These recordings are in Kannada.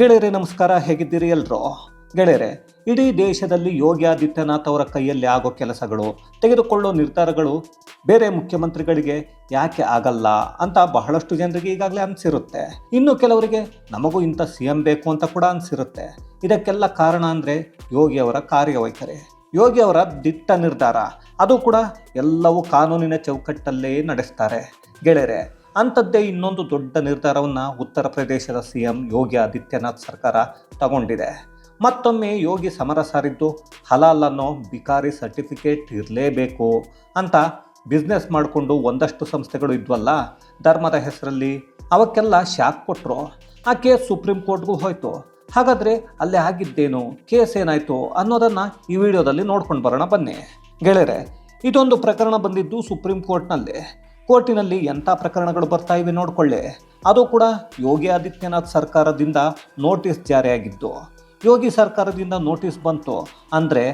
ಗೆಳೆಯರೇ, ನಮಸ್ಕಾರ. ಹೇಗಿದ್ದೀರಿ ಎಲ್ರು? ಗೆಳೆಯರೆ, ಇಡೀ ದೇಶದಲ್ಲಿ ಯೋಗಿ ಆದಿತ್ಯನಾಥ್ ಅವರ ಕೈಯಲ್ಲಿ ಆಗೋ ಕೆಲಸಗಳು, ತೆಗೆದುಕೊಳ್ಳೋ ನಿರ್ಧಾರಗಳು ಬೇರೆ ಮುಖ್ಯಮಂತ್ರಿಗಳಿಗೆ ಯಾಕೆ ಆಗಲ್ಲ ಅಂತ ಬಹಳಷ್ಟು ಜನರಿಗೆ ಈಗಾಗಲೇ ಅನಿಸಿರುತ್ತೆ. ಇನ್ನು ಕೆಲವರಿಗೆ ನಮಗೂ ಇಂಥ ಸಿ ಎಂ ಬೇಕು ಅಂತ ಕೂಡ ಅನಿಸಿರುತ್ತೆ. ಇದಕ್ಕೆಲ್ಲ ಕಾರಣ ಅಂದರೆ ಯೋಗಿ ಅವರ ಕಾರ್ಯವೈಖರಿ. ಯೋಗಿ ಅವರ ದಿಟ್ಟ ನಿರ್ಧಾರ. ಅದು ಕೂಡ ಎಲ್ಲವೂ ಕಾನೂನಿನ ಚೌಕಟ್ಟಲ್ಲೇ ನಡೆಸ್ತಾರೆ. ಗೆಳೆಯರೆ ಅಂಥದ್ದೇ ಇನ್ನೊಂದು ದೊಡ್ಡ ನಿರ್ಧಾರವನ್ನು ಉತ್ತರ ಪ್ರದೇಶದ ಸಿ ಎಂ ಯೋಗಿ ಆದಿತ್ಯನಾಥ್ ಸರ್ಕಾರ ತಗೊಂಡಿದೆ. ಮತ್ತೊಮ್ಮೆ ಯೋಗಿ ಸಮರ ಸಾರಿದ್ದು, ಹಲಾಲ್ ಅನ್ನೋ ಬಿಕಾರಿ ಸರ್ಟಿಫಿಕೇಟ್ ಇರಲೇಬೇಕು ಅಂತ ಬಿಸ್ನೆಸ್ ಮಾಡಿಕೊಂಡು ಒಂದಷ್ಟು ಸಂಸ್ಥೆಗಳು ಇದ್ವಲ್ಲ, ಧರ್ಮದ ಹೆಸರಲ್ಲಿ ಅವಕ್ಕೆಲ್ಲ ಶಾಕ್ ಕೊಟ್ಟರು ಆ ಕೇಸ್ ಸುಪ್ರೀಂ ಕೋರ್ಟ್ಗೂ ಹೋಯಿತು. ಹಾಗಾದರೆ ಅಲ್ಲೇ ಆಗಿದ್ದೇನು? ಕೇಸ್ ಏನಾಯಿತು ಅನ್ನೋದನ್ನು ಈ ವಿಡಿಯೋದಲ್ಲಿ ನೋಡ್ಕೊಂಡು ಬರೋಣ ಬನ್ನಿ. ಗೆಳೆಯರೆ, ಇದೊಂದು ಪ್ರಕರಣ ಬಂದಿದ್ದು ಸುಪ್ರೀಂ ಕೋರ್ಟ್ನಲ್ಲಿ. ಕೋರ್ಟಿನಲ್ಲಿ ಎಂಥ ಪ್ರಕರಣಗಳು ಬರ್ತಾ ಇವೆ ನೋಡಿಕೊಳ್ಳೆ. ಅದು ಕೂಡ ಯೋಗಿ ಆದಿತ್ಯನಾಥ್ ಸರ್ಕಾರದಿಂದ ನೋಟಿಸ್ ಜಾರಿಯಾಗಿದ್ದು ಯೋಗಿ ಸರ್ಕಾರದಿಂದ ನೋಟಿಸ್ ಬಂತು. ಅಂದರೆ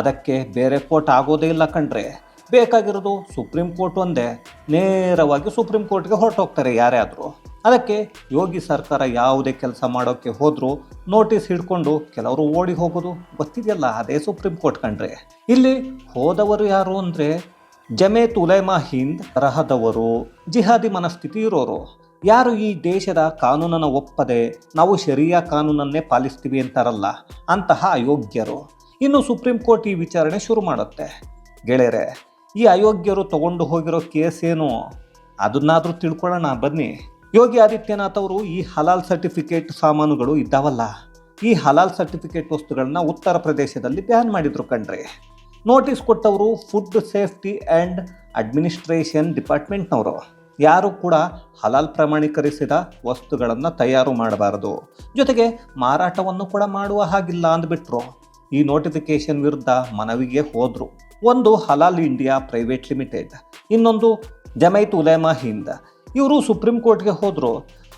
ಅದಕ್ಕೆ ಬೇರೆ ಕೋರ್ಟ್ ಆಗೋದೇ ಇಲ್ಲ ಕಣ್ರೆ. ಬೇಕಾಗಿರೋದು ಸುಪ್ರೀಂ ಕೋರ್ಟ್ ಒಂದೇ. ನೇರವಾಗಿ ಸುಪ್ರೀಂ ಕೋರ್ಟ್ಗೆ ಹೊರಟೋಗ್ತಾರೆ ಯಾರೇ ಆದರೂ ಅದಕ್ಕೆ ಯೋಗಿ ಸರ್ಕಾರ ಯಾವುದೇ ಕೆಲಸ ಮಾಡೋಕ್ಕೆ ಹೋದರೂ ನೋಟಿಸ್ ಹಿಡ್ಕೊಂಡು ಕೆಲವರು ಓಡಿ ಹೋಗೋದು ಗೊತ್ತಿದೆಯಲ್ಲ, ಅದೇ ಸುಪ್ರೀಂ ಕೋರ್ಟ್ ಕಂಡ್ರೆ ಇಲ್ಲಿ ಹೋದವರು ಯಾರು ಅಂದರೆ ಜಮೇತ್ ಉಲೇಮಾ ಹಿಂದ್ ರಹದವರು ಜಿಹಾದಿ ಮನಸ್ಥಿತಿ ಇರೋರು ಯಾರು ಈ ದೇಶದ ಕಾನೂನನ್ನು ಒಪ್ಪದೆ ನಾವು ಶರಿಯಾ ಕಾನೂನನ್ನೇ ಪಾಲಿಸ್ತೀವಿ ಅಂತಾರಲ್ಲ, ಅಂತಹ ಅಯೋಗ್ಯರು. ಇನ್ನು ಸುಪ್ರೀಂ ಕೋರ್ಟ್ ಈ ವಿಚಾರಣೆ ಶುರು ಮಾಡುತ್ತೆ. ಗೆಳೆಯರೆ, ಈ ಅಯೋಗ್ಯರು ತಗೊಂಡು ಹೋಗಿರೋ ಕೇಸ್ ಏನು? ಅದನ್ನಾದರೂ ತಿಳ್ಕೊಳ್ಳೋಣ, ಬನ್ನಿ. ಯೋಗಿ ಆದಿತ್ಯನಾಥ್ ಅವರು ಈ ಹಲಾಲ್ ಸರ್ಟಿಫಿಕೇಟ್ ಸಾಮಾನುಗಳು ಇದ್ದಾವಲ್ಲ, ಈ ಹಲಾಲ್ ಸರ್ಟಿಫಿಕೇಟ್ ವಸ್ತುಗಳನ್ನ ಉತ್ತರ ಪ್ರದೇಶದಲ್ಲಿ ಬ್ಯಾನ್ ಮಾಡಿದ್ರು ಕಣ್ರಿ. ನೋಟಿಸ್ ಕೊಟ್ಟವರು ಫುಡ್ ಸೇಫ್ಟಿ ಆ್ಯಂಡ್ ಅಡ್ಮಿನಿಸ್ಟ್ರೇಷನ್ ಡಿಪಾರ್ಟ್ಮೆಂಟ್ನವರು ಯಾರು ಕೂಡ ಹಲಾಲ್ ಪ್ರಮಾಣೀಕರಿಸಿದ ವಸ್ತುಗಳನ್ನು ತಯಾರು ಮಾಡಬಾರದು. ಜೊತೆಗೆ ಮಾರಾಟವನ್ನು ಕೂಡ ಮಾಡುವ ಹಾಗಿಲ್ಲ ಅಂದ್ಬಿಟ್ರು. ಈ ನೋಟಿಫಿಕೇಶನ್ ವಿರುದ್ಧ ಮನವಿಗೆ ಹೋದರು. ಒಂದು ಹಲಾಲ್ ಇಂಡಿಯಾ ಪ್ರೈವೇಟ್ ಲಿಮಿಟೆಡ್ ಇನ್ನೊಂದು ಜಮೈತ್ ಉಲೇಮಾ ಹಿಂದ್ ಇವರು ಸುಪ್ರೀಂ ಕೋರ್ಟ್ಗೆ ಹೋದರು.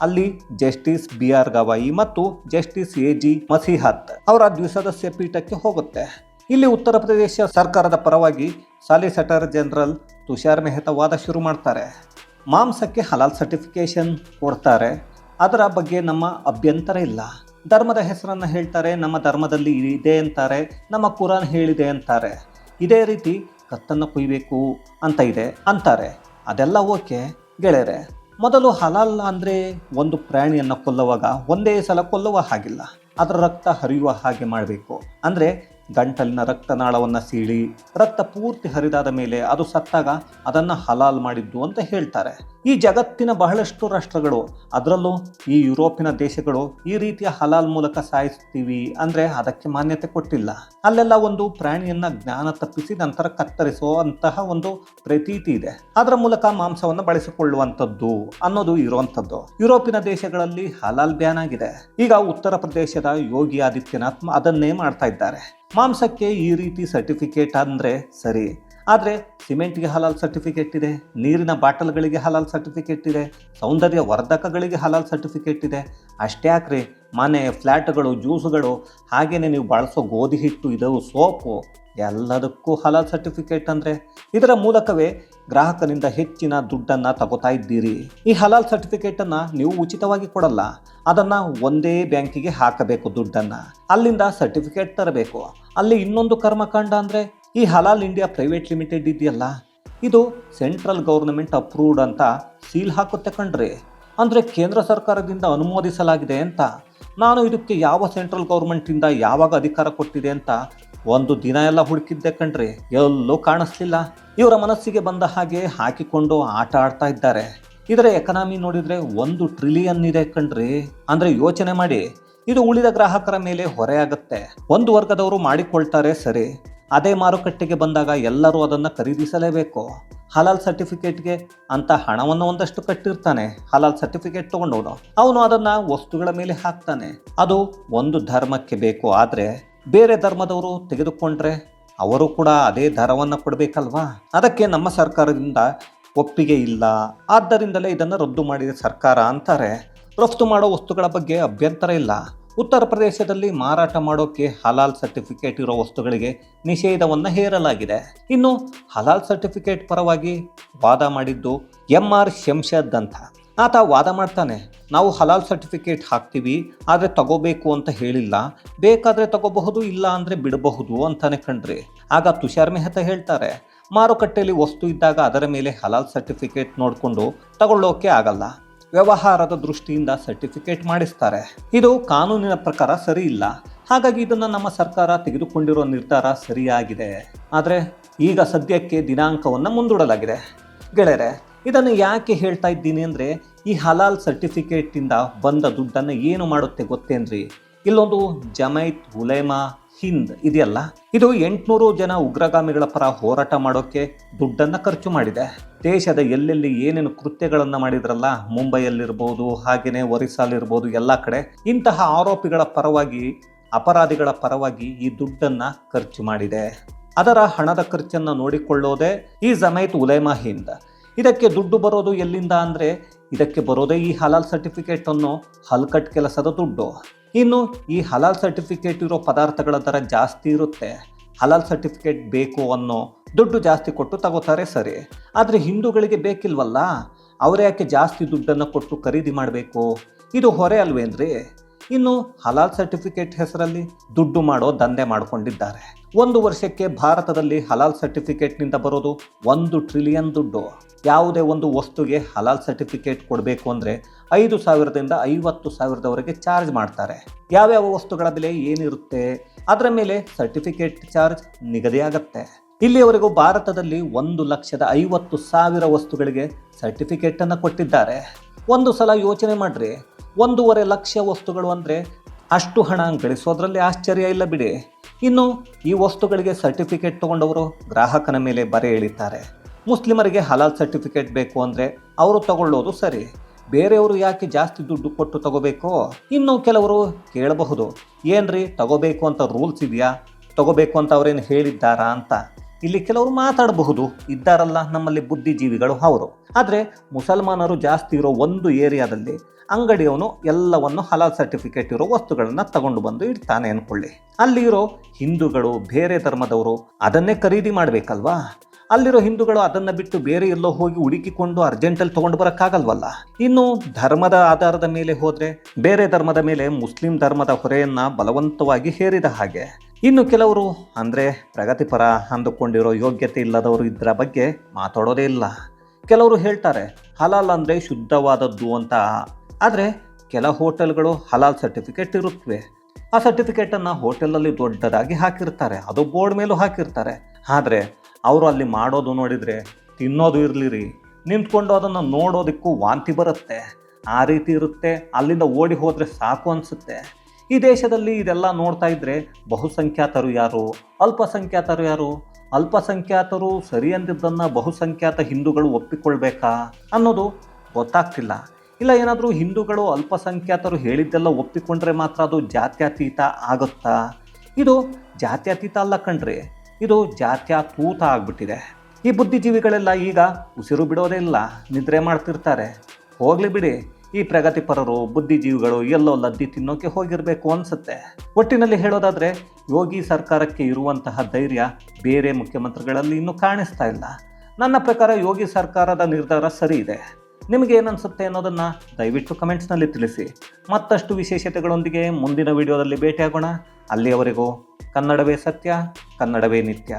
ಅಲ್ಲಿ ಜಸ್ಟಿಸ್ ಬಿ ಆರ್ ಗವಾಯಿ ಮತ್ತು ಜಸ್ಟಿಸ್ ಎ ಜಿ ಮಸಿಹತ್ ಅವರ ದ್ವಿಸದಸ್ಯ ಪೀಠಕ್ಕೆ ಹೋಗುತ್ತೆ. ಇಲ್ಲಿ ಉತ್ತರ ಪ್ರದೇಶ ಸರ್ಕಾರದ ಪರವಾಗಿ ಸಾಲಿಸಿಟರ್ ಜನರಲ್ ತುಷಾರ್ ಮೆಹ್ತಾ ವಾದ ಶುರು ಮಾಡ್ತಾರೆ. ಮಾಂಸಕ್ಕೆ ಹಲಾಲ್ ಸರ್ಟಿಫಿಕೇಶನ್ ಕೊಡ್ತಾರೆ. ಅದರ ಬಗ್ಗೆ ನಮ್ಮ ಅಭ್ಯಂತರ ಇಲ್ಲ. ಧರ್ಮದ ಹೆಸರನ್ನು ಹೇಳ್ತಾರೆ, ನಮ್ಮ ಧರ್ಮದಲ್ಲಿ ಇದೆ ಅಂತಾರೆ, ನಮ್ಮ ಕುರಾನ್ ಹೇಳಿದೆ ಅಂತಾರೆ. ಇದೇ ರೀತಿ ಕತ್ತನ್ನು ಕುಯ್ಬೇಕು ಅಂತ ಇದೆ ಅಂತಾರೆ. ಅದೆಲ್ಲ ಓಕೆ ಗೆಳೆಯರೆ. ಮೊದಲು ಹಲಾಲ್ ಅಂದರೆ ಒಂದು ಪ್ರಾಣಿಯನ್ನು ಕೊಲ್ಲುವಾಗ ಒಂದೇ ಸಲ ಕೊಲ್ಲುವ ಹಾಗಿಲ್ಲ. ಅದರ ರಕ್ತ ಹರಿಯುವ ಹಾಗೆ ಮಾಡಬೇಕು. ಅಂದರೆ ಗಂಟಲಿನ ರಕ್ತನಾಳವನ್ನು ಸೀಳಿ ರಕ್ತ ಪೂರ್ತಿ ಹರಿದಾದ ಮೇಲೆ ಅದು ಸತ್ತಾಗ ಅದನ್ನು ಹಲಾಲ್ ಮಾಡಿದ್ದು ಅಂತ ಹೇಳ್ತಾರೆ. ಈ ಜಗತ್ತಿನ ಬಹಳಷ್ಟು ರಾಷ್ಟ್ರಗಳು, ಅದರಲ್ಲೂ ಈ ಯುರೋಪಿನ ದೇಶಗಳು ಈ ರೀತಿಯ ಹಲಾಲ್ ಮೂಲಕ ಸಾಯಿಸ್ತೀವಿ ಅಂದರೆ ಅದಕ್ಕೆ ಮಾನ್ಯತೆ ಕೊಟ್ಟಿಲ್ಲ. ಅಲ್ಲೆಲ್ಲ ಒಂದು ಪ್ರಾಣಿಯನ್ನು ಜ್ಞಾನ ತಪ್ಪಿಸಿ ನಂತರ ಕತ್ತರಿಸುವಂತಹ ಒಂದು ಪ್ರತೀತಿ ಇದೆ. ಅದರ ಮೂಲಕ ಮಾಂಸವನ್ನು ಬಳಸಿಕೊಳ್ಳುವಂಥದ್ದು ಅನ್ನೋದು ಇರುವಂಥದ್ದು. ಯುರೋಪಿನ ದೇಶಗಳಲ್ಲಿ ಹಲಾಲ್ ಬ್ಯಾನ್ ಆಗಿದೆ. ಈಗ ಉತ್ತರ ಪ್ರದೇಶದ ಯೋಗಿ ಆದಿತ್ಯನಾಥ್ ಅದನ್ನೇ ಮಾಡ್ತಾ ಇದ್ದಾರೆ. ಮಾಂಸಕ್ಕೆ ಈ ರೀತಿ ಸರ್ಟಿಫಿಕೇಟ್ ಅಂದರೆ ಸರಿ ಆದರೆ ಸಿಮೆಂಟ್ಗೆ ಹಲಾಲ್ ಸರ್ಟಿಫಿಕೇಟ್ ಇದೆ, ನೀರಿನ ಬಾಟಲ್ಗಳಿಗೆ ಹಲಾಲ್ ಸರ್ಟಿಫಿಕೇಟ್ ಇದೆ, ಸೌಂದರ್ಯ ವರ್ಧಕಗಳಿಗೆ ಹಲಾಲ್ ಸರ್ಟಿಫಿಕೇಟ್ ಇದೆ. ಅಷ್ಟೇ ಯಾಕ್ರಿ, ಮನೆ ಫ್ಲ್ಯಾಟ್ಗಳು ಜ್ಯೂಸ್ಗಳು ಹಾಗೆಯೇ ನೀವು ಬಳಸೋ ಗೋಧಿ ಹಿಟ್ಟು ಇದು ಸೋಪು, ಎಲ್ಲದಕ್ಕೂ ಹಲಾಲ್ ಸರ್ಟಿಫಿಕೇಟ್ ಅಂದರೆ ಇದರ ಮೂಲಕವೇ ಗ್ರಾಹಕನಿಂದ ಹೆಚ್ಚಿನ ದುಡ್ಡನ್ನು ತಗೋತಾ ಇದ್ದೀರಿ. ಈ ಹಲಾಲ್ ಸರ್ಟಿಫಿಕೇಟನ್ನು ನೀವು ಉಚಿತವಾಗಿ ಕೊಡಲ್ಲ, ಅದನ್ನು ಒಂದೇ ಬ್ಯಾಂಕಿಗೆ ಹಾಕಬೇಕು ದುಡ್ಡನ್ನು. ಅಲ್ಲಿಂದ ಸರ್ಟಿಫಿಕೇಟ್ ತರಬೇಕು. ಅಲ್ಲಿ ಇನ್ನೊಂದು ಕರ್ಮಕಾಂಡ ಅಂದರೆ ಈ ಹಲಾಲ್ ಇಂಡಿಯಾ ಪ್ರೈವೇಟ್ ಲಿಮಿಟೆಡ್ ಇದೆಯಲ್ಲ? ಇದು ಸೆಂಟ್ರಲ್ ಗೌರ್ನಮೆಂಟ್ ಅಪ್ರೂವ್ಡ್ ಅಂತ ಸೀಲ್ ಹಾಕುತ್ತೆ ಕಣ್ರಿ. ಅಂದರೆ ಕೇಂದ್ರ ಸರ್ಕಾರದಿಂದ ಅನುಮೋದಿಸಲಾಗಿದೆ ಅಂತ. ನಾನು ಇದಕ್ಕೆ ಯಾವ ಸೆಂಟ್ರಲ್ ಗೌರ್ಮೆಂಟಿಂದ ಯಾವಾಗ ಅಧಿಕಾರ ಕೊಟ್ಟಿದೆ ಅಂತ ಒಂದು ದಿನ ಎಲ್ಲ ಹುಡುಕಿದ್ದೆ ಕಣ್ರಿ. ಎಲ್ಲೂ ಕಾಣಿಸ್ಲಿಲ್ಲ. ಇವರ ಮನಸ್ಸಿಗೆ ಬಂದ ಹಾಗೆ ಹಾಕಿಕೊಂಡು ಆಟ ಆಡ್ತಾ ಇದ್ದಾರೆ. ಇದರ ಎಕನಾಮಿ ನೋಡಿದರೆ ಒಂದು ಟ್ರಿಲಿಯನ್ ಇದೆ ಕಣ್ರಿ. ಅಂದರೆ ಯೋಚನೆ ಮಾಡಿ, ಇದು ಉಳಿದ ಗ್ರಾಹಕರ ಮೇಲೆ ಹೊರೆಯಾಗುತ್ತೆ ಒಂದು ವರ್ಗದವರು ಮಾಡಿಕೊಳ್ತಾರೆ ಸರಿ ಅದೇ ಮಾರುಕಟ್ಟೆಗೆ ಬಂದಾಗ ಎಲ್ಲರೂ ಅದನ್ನು ಖರೀದಿಸಲೇಬೇಕು. ಹಲಾಲ್ ಸರ್ಟಿಫಿಕೇಟ್ಗೆ ಅಂತ ಹಣವನ್ನು ಒಂದಷ್ಟು ಕಟ್ಟಿರ್ತಾನೆ. ಹಲಾಲ್ ಸರ್ಟಿಫಿಕೇಟ್ ತಗೊಂಡವನು. ಅವನು ಅದನ್ನು ವಸ್ತುಗಳ ಮೇಲೆ ಹಾಕ್ತಾನೆ. ಅದು ಒಂದು ಧರ್ಮಕ್ಕೆ ಬೇಕು ಆದರೆ ಬೇರೆ ಧರ್ಮದವರು ತೆಗೆದುಕೊಂಡ್ರೆ ಅವರು ಕೂಡ ಅದೇ ದರವನ್ನು ಕೊಡಬೇಕಲ್ವಾ? ಅದಕ್ಕೆ ನಮ್ಮ ಸರ್ಕಾರದಿಂದ ಒಪ್ಪಿಗೆ ಇಲ್ಲ. ಆದ್ದರಿಂದಲೇ ಇದನ್ನು ರದ್ದು ಮಾಡಿದ ಸರ್ಕಾರ ಅಂತಾರೆ. ರಫ್ತು ಮಾಡೋ ವಸ್ತುಗಳ ಬಗ್ಗೆ ಅಭ್ಯಂತರ ಇಲ್ಲ. ಉತ್ತರ ಪ್ರದೇಶದಲ್ಲಿ ಮಾರಾಟ ಮಾಡೋಕೆ ಹಲಾಲ್ ಸರ್ಟಿಫಿಕೇಟ್ ಇರೋ ವಸ್ತುಗಳಿಗೆ ನಿಷೇಧವನ್ನು ಹೇರಲಾಗಿದೆ. ಇನ್ನು ಹಲಾಲ್ ಸರ್ಟಿಫಿಕೇಟ್ ಪರವಾಗಿ ವಾದ ಮಾಡಿದ್ದು ಎಂ ಆರ್ ಶಂಷದ್ ಅಂತ. ಆತ ವಾದ ಮಾಡ್ತಾನೆ, ನಾವು ಹಲಾಲ್ ಸರ್ಟಿಫಿಕೇಟ್ ಹಾಕ್ತೀವಿ, ಆದರೆ ತಗೋಬೇಕು ಅಂತ ಹೇಳಿಲ್ಲ. ಬೇಕಾದರೆ ತಗೋಬಹುದು, ಇಲ್ಲ ಅಂದರೆ ಬಿಡಬಹುದು ಅಂತಾನೆ ಕಣ್ರಿ. ಆಗ ತುಷಾರ್ ಮೆಹ್ತಾ ಹೇಳ್ತಾರೆ, ಮಾರುಕಟ್ಟೆಯಲ್ಲಿ ವಸ್ತು ಇದ್ದಾಗ ಅದರ ಮೇಲೆ ಹಲಾಲ್ ಸರ್ಟಿಫಿಕೇಟ್ ನೋಡಿಕೊಂಡು ತಗೊಳ್ಳೋಕೆ ಆಗಲ್ಲ. ವ್ಯವಹಾರದ ದೃಷ್ಟಿಯಿಂದ ಸರ್ಟಿಫಿಕೇಟ್ ಮಾಡಿಸ್ತಾರೆ. ಇದು ಕಾನೂನಿನ ಪ್ರಕಾರ ಸರಿ ಇಲ್ಲ. ಹಾಗಾಗಿ ಇದನ್ನು ನಮ್ಮ ಸರ್ಕಾರ ತೆಗೆದುಕೊಂಡಿರೋ ನಿರ್ಧಾರ ಸರಿಯಾಗಿದೆ. ಆದರೆ ಈಗ ಸದ್ಯಕ್ಕೆ ದಿನಾಂಕವನ್ನು ಮುಂದೂಡಲಾಗಿದೆ. ಗೆಳೆಯರೆ, ಇದನ್ನು ಯಾಕೆ ಹೇಳ್ತಾ ಇದ್ದೀನಿ ಅಂದರೆ ಈ ಹಲಾಲ್ ಸರ್ಟಿಫಿಕೇಟಿಂದ ಬಂದ ದುಡ್ಡನ್ನು ಏನು ಮಾಡುತ್ತೆ ಗೊತ್ತೇನ್ರಿ? ಇಲ್ಲೊಂದು ಜಮೈತ್ ಉಲೇಮಾ ಹಿಂದ್ ಇದೆಯಲ್ಲ? ಇದು ಎಂಟುನೂರು ಜನ ಉಗ್ರಗಾಮಿಗಳ ಪರ ಹೋರಾಟ ಮಾಡೋಕ್ಕೆ ದುಡ್ಡನ್ನು ಖರ್ಚು ಮಾಡಿದೆ. ದೇಶದ ಎಲ್ಲೆಲ್ಲಿ ಏನೇನು ಕೃತ್ಯಗಳನ್ನು ಮಾಡಿದ್ರಲ್ಲ, ಮುಂಬೈಯಲ್ಲಿರ್ಬೋದು ಹಾಗೆಯೇ ಒರಿಸ್ಸಾಲಿರ್ಬೋದು ಎಲ್ಲ ಕಡೆ, ಇಂತಹ ಆರೋಪಿಗಳ ಪರವಾಗಿ, ಅಪರಾಧಿಗಳ ಪರವಾಗಿ ಈ ದುಡ್ಡನ್ನು ಖರ್ಚು ಮಾಡಿದೆ. ಅದರ ಹಣದ ಖರ್ಚನ್ನು ನೋಡಿಕೊಳ್ಳೋದೆ ಈ ಜಮೈತ್ ಉಲೇಮಾ ಹಿಂದ. ಇದಕ್ಕೆ ದುಡ್ಡು ಬರೋದು ಎಲ್ಲಿಂದ ಅಂದರೆ, ಇದಕ್ಕೆ ಬರೋದೇ ಈ ಹಲಾಲ್ ಸರ್ಟಿಫಿಕೇಟ್ ಅನ್ನೋ ಹಲ್ಕಟ್ ಕೆಲಸದ ದುಡ್ಡು. ಇನ್ನು ಈ ಹಲಾಲ್ ಸರ್ಟಿಫಿಕೇಟ್ ಇರೋ ಪದಾರ್ಥಗಳ ದರ ಜಾಸ್ತಿ ಇರುತ್ತೆ. ಹಲಾಲ್ ಸರ್ಟಿಫಿಕೇಟ್ ಬೇಕು ಅನ್ನೋ ದುಡ್ಡು ಜಾಸ್ತಿ ಕೊಟ್ಟು ತಗೋತಾರೆ ಸರಿ. ಆದರೆ ಹಿಂದೂಗಳಿಗೆ ಬೇಕಿಲ್ವಲ್ಲ? ಅವರೇ ಯಾಕೆ ಜಾಸ್ತಿ ದುಡ್ಡನ್ನು ಕೊಟ್ಟು ಖರೀದಿ ಮಾಡಬೇಕು? ಇದು ಹೊರೆ ಅಲ್ವೇನ್ರಿ? ಇನ್ನು ಹಲಾಲ್ ಸರ್ಟಿಫಿಕೇಟ್ ಹೆಸರಲ್ಲಿ ದುಡ್ಡು ಮಾಡೋ ದಂಧೆ ಮಾಡಿಕೊಂಡಿದ್ದಾರೆ. ಒಂದು ವರ್ಷಕ್ಕೆ ಭಾರತದಲ್ಲಿ ಹಲಾಲ್ ಸರ್ಟಿಫಿಕೇಟ್ನಿಂದ ಬರೋದು ಒಂದು ಟ್ರಿಲಿಯನ್ ದುಡ್ಡು. ಯಾವುದೇ ಒಂದು ವಸ್ತುಗೆ ಹಲಾಲ್ ಸರ್ಟಿಫಿಕೇಟ್ ಕೊಡಬೇಕು ಅಂದರೆ ಐದು ಸಾವಿರದಿಂದ ಐವತ್ತು ಸಾವಿರದವರೆಗೆ ಚಾರ್ಜ್ ಮಾಡ್ತಾರೆ. ಯಾವ್ಯಾವ ವಸ್ತುಗಳ ಬೆಲೆ ಏನಿರುತ್ತೆ, ಅದರ ಮೇಲೆ ಸರ್ಟಿಫಿಕೇಟ್ ಚಾರ್ಜ್ ನಿಗದಿಯಾಗತ್ತೆ ಇಲ್ಲಿಯವರೆಗೂ ಭಾರತದಲ್ಲಿ ಒಂದು ಲಕ್ಷದ ಐವತ್ತು ಸಾವಿರ ವಸ್ತುಗಳಿಗೆ ಸರ್ಟಿಫಿಕೇಟನ್ನು ಕೊಟ್ಟಿದ್ದಾರೆ. ಒಂದು ಸಲ ಯೋಚನೆ ಮಾಡ್ರಿ, ಒಂದೂವರೆ ಲಕ್ಷ ವಸ್ತುಗಳು ಅಂದರೆ ಅಷ್ಟು ಹಣ ಗಳಿಸೋದ್ರಲ್ಲಿ ಆಶ್ಚರ್ಯ ಇಲ್ಲ ಬಿಡಿ. ಇನ್ನು ಈ ವಸ್ತುಗಳಿಗೆ ಸರ್ಟಿಫಿಕೇಟ್ ತಗೊಂಡವರು ಗ್ರಾಹಕನ ಮೇಲೆ ಬರೆ ಎಳಿತಾರೆ. ಮುಸ್ಲಿಮರಿಗೆ ಹಲಾಲ್ ಸರ್ಟಿಫಿಕೇಟ್ ಬೇಕು ಅಂದರೆ ಅವರು ತಗೊಳ್ಳೋದು ಸರಿ. ಬೇರೆಯವರು ಯಾಕೆ ಜಾಸ್ತಿ ದುಡ್ಡು ಕೊಟ್ಟು ತಗೋಬೇಕು? ಇನ್ನು ಕೆಲವರು ಕೇಳಬಹುದು, ಏನ್ರಿ ತಗೋಬೇಕು ಅಂತ ರೂಲ್ಸ್ ಇದೆಯಾ? ತಗೋಬೇಕು ಅಂತ ಅವರೇನು ಹೇಳಿದ್ದಾರಾ ಅಂತ. ಇಲ್ಲಿ ಕೆಲವರು ಮಾತಾಡಬಹುದು, ಇದ್ದಾರಲ್ಲ ನಮ್ಮಲ್ಲಿ ಬುದ್ಧಿಜೀವಿಗಳು ಅವರು ಆದರೆ ಮುಸಲ್ಮಾನರು ಜಾಸ್ತಿ ಇರೋ ಒಂದು ಏರಿಯಾದಲ್ಲಿ ಅಂಗಡಿಯವನು ಎಲ್ಲವನ್ನು ಹಲಾಲ್ ಸರ್ಟಿಫಿಕೇಟ್ ಇರೋ ವಸ್ತುಗಳನ್ನು ತಗೊಂಡು ಬಂದು ಇಡ್ತಾನೆ ಅಂದ್ಕೊಳ್ಳಿ ಅಲ್ಲಿರೋ ಹಿಂದೂಗಳು ಬೇರೆ ಧರ್ಮದವರು ಅದನ್ನೇ ಖರೀದಿ ಮಾಡಬೇಕಲ್ವಾ? ಅಲ್ಲಿರೋ ಹಿಂದೂಗಳು ಅದನ್ನ ಬಿಟ್ಟು ಬೇರೆ ಎಲ್ಲೋ ಹೋಗಿ ಹುಡುಕಿಕೊಂಡು ಅರ್ಜೆಂಟಲ್ಲಿ ತೊಗೊಂಡು ಬರೋಕ್ಕಾಗಲ್ವಲ್ಲ? ಇನ್ನು ಧರ್ಮದ ಆಧಾರದ ಮೇಲೆ ಹೋದರೆ ಬೇರೆ ಧರ್ಮದ ಮೇಲೆ ಮುಸ್ಲಿಂ ಧರ್ಮದ ಹೊರೆಯನ್ನು ಬಲವಂತವಾಗಿ ಹೇರಿದ ಹಾಗೆ. ಇನ್ನು ಕೆಲವರು ಅಂದ್ರೆ ಪ್ರಗತಿಪರ ಅಂದುಕೊಂಡಿರೋ ಯೋಗ್ಯತೆ ಇಲ್ಲದವರು ಇದರ ಬಗ್ಗೆ ಮಾತಾಡೋದೇ ಇಲ್ಲ. ಕೆಲವರು ಹೇಳ್ತಾರೆ, ಹಲಾಲ್ ಅಂದ್ರೆ ಶುದ್ಧವಾದದ್ದು ಅಂತ ಆದರೆ ಕೆಲ ಹೋಟೆಲ್ಗಳು ಹಲಾಲ್ ಸರ್ಟಿಫಿಕೇಟ್ ಇರುತ್ತವೆ ಆ ಸರ್ಟಿಫಿಕೇಟನ್ನು ಹೋಟೆಲಲ್ಲಿ ದೊಡ್ಡದಾಗಿ ಹಾಕಿರ್ತಾರೆ, ಅದು ಬೋರ್ಡ್ ಮೇಲೂ ಹಾಕಿರ್ತಾರೆ. ಆದರೆ ಅವರು ಅಲ್ಲಿ ಮಾಡೋದು ನೋಡಿದರೆ ತಿನ್ನೋದು ಇರಲಿರಿ, ನಿಂತ್ಕೊಂಡು ಅದನ್ನು ನೋಡೋದಕ್ಕೂ ವಾಂತಿ ಬರುತ್ತೆ. ಆ ರೀತಿ ಇರುತ್ತೆ, ಅಲ್ಲಿಂದ ಓಡಿ ಹೋದರೆ ಸಾಕು ಅನಿಸುತ್ತೆ. ಈ ದೇಶದಲ್ಲಿ ಇದೆಲ್ಲ ನೋಡ್ತಾ ಇದ್ದರೆ ಬಹುಸಂಖ್ಯಾತರು ಯಾರು? ಅಲ್ಪಸಂಖ್ಯಾತರು ಯಾರು? ಅಲ್ಪಸಂಖ್ಯಾತರು ಸರಿ ಅಂದಿದ್ದನ್ನು ಬಹುಸಂಖ್ಯಾತ ಹಿಂದೂಗಳು ಒಪ್ಪಿಕೊಳ್ಬೇಕಾ ಅನ್ನೋದು ಗೊತ್ತಾಗ್ತಿಲ್ಲ. ಇಲ್ಲ ಏನಾದರೂ ಹಿಂದೂಗಳು ಅಲ್ಪಸಂಖ್ಯಾತರು ಹೇಳಿದ್ದೆಲ್ಲ ಒಪ್ಪಿಕೊಂಡ್ರೆ ಮಾತ್ರ ಅದು ಜಾತ್ಯತೀತ ಆಗುತ್ತಾ? ಇದು ಜಾತ್ಯತೀತ ಅಲ್ಲ ಕಣ್ರಿ, ಇದು ಜಾತ್ಯತೂತ ಆಗ್ಬಿಟ್ಟಿದೆ. ಈ ಬುದ್ಧಿಜೀವಿಗಳೆಲ್ಲ ಈಗ ಉಸಿರು ಬಿಡೋದೇ ಇಲ್ಲ, ನಿದ್ರೆ ಮಾಡ್ತಿರ್ತಾರೆ. ಹೋಗಲಿ ಬಿಡಿ, ಈ ಪ್ರಗತಿಪರರು, ಬುದ್ಧಿಜೀವಿಗಳು ಎಲ್ಲೋ ಲದ್ದಿ ತಿನ್ನೋಕೆ ಹೋಗಿರಬೇಕು ಅನಿಸುತ್ತೆ. ಒಟ್ಟಿನಲ್ಲಿ ಹೇಳೋದಾದರೆ, ಯೋಗಿ ಸರ್ಕಾರಕ್ಕೆ ಇರುವಂತಹ ಧೈರ್ಯ ಬೇರೆ ಮುಖ್ಯಮಂತ್ರಿಗಳಲ್ಲಿ ಇನ್ನೂ ಕಾಣಿಸ್ತಾ ಇಲ್ಲ. ನನ್ನ ಪ್ರಕಾರ ಯೋಗಿ ಸರ್ಕಾರದ ನಿರ್ಧಾರ ಸರಿ ಇದೆ. ನಿಮಗೆ ಏನನ್ಸುತ್ತೆ ಅನ್ನೋದನ್ನು ದಯವಿಟ್ಟು ಕಮೆಂಟ್ಸ್ನಲ್ಲಿ ತಿಳಿಸಿ. ಮತ್ತಷ್ಟು ವಿಶೇಷತೆಗಳೊಂದಿಗೆ ಮುಂದಿನ ವಿಡಿಯೋದಲ್ಲಿ ಭೇಟಿಯಾಗೋಣ. ಅಲ್ಲಿಯವರೆಗೂ ಕನ್ನಡವೇ ಸತ್ಯ, ಕನ್ನಡವೇ ನಿತ್ಯ.